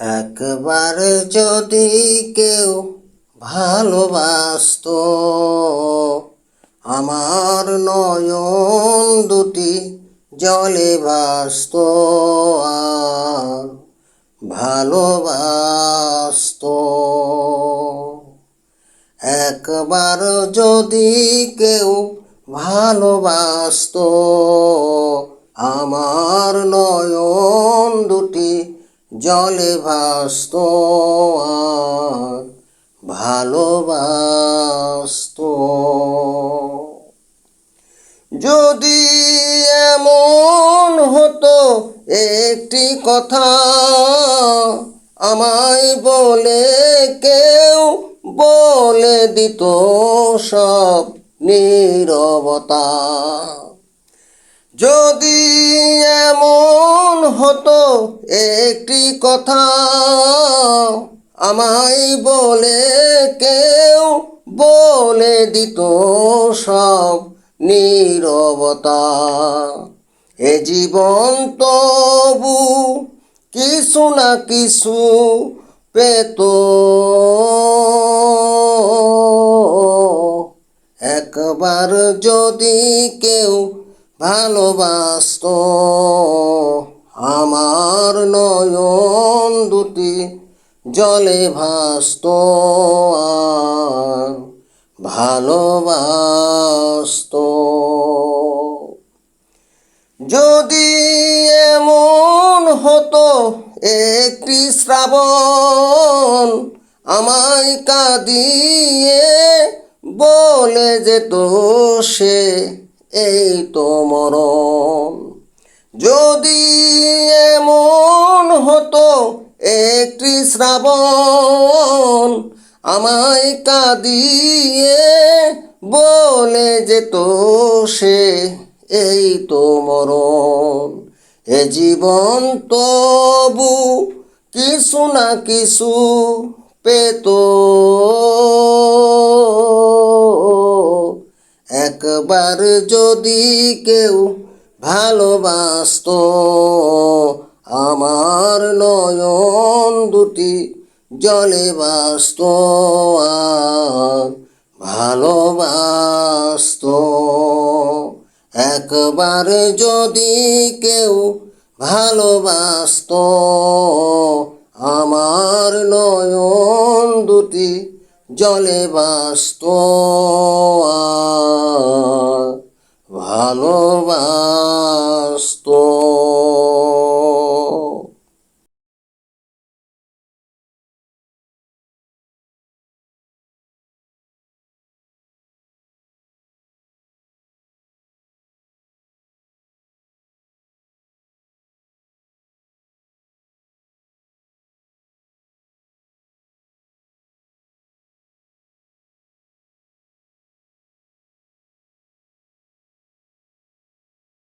একবার যদি কেউ ভালোবাসতো, আমার নয়ন দুটি জলে আর ভালোবাসতো। একবার যদি কেউ ভালোবাসতো, আমার নয়ন জলে ভাসত ভালোবাসতো। যদি এমন হতো একটি কথা, আমায় বলে কেউ বলে দিত সব নীরবতা। যদি এমন হতো একটি কথা। আমায় বলে কেউ বলে দিত সব নীরবতা। এ জীবন তবু কিছু না কিছু পেত। একবার যদি কেউ ভালোবাসত আমার নয়ন দুটি জলে ভাসত আর ভালোবাসত। যদি এমন হতো একটি শ্রাবণ আমায় কাঁদিয়ে বলে যেত সে এই তো মরণ। যদি এমন হতো একটি শ্রাবণ আমায় কাঁদিয়ে বলে যেত সে, এই তো মরণ, এ জীবন তবু কিছু না কিছু পেত। একবার যদি কেউ ভালোবাসতো। আমার নয়ন দুটি জলে বাসত ভালোবাসতো। একবার যদি কেউ ভালোবাসতো, আমার নয়ন দুটি জলে বাসত ভালোবাসতো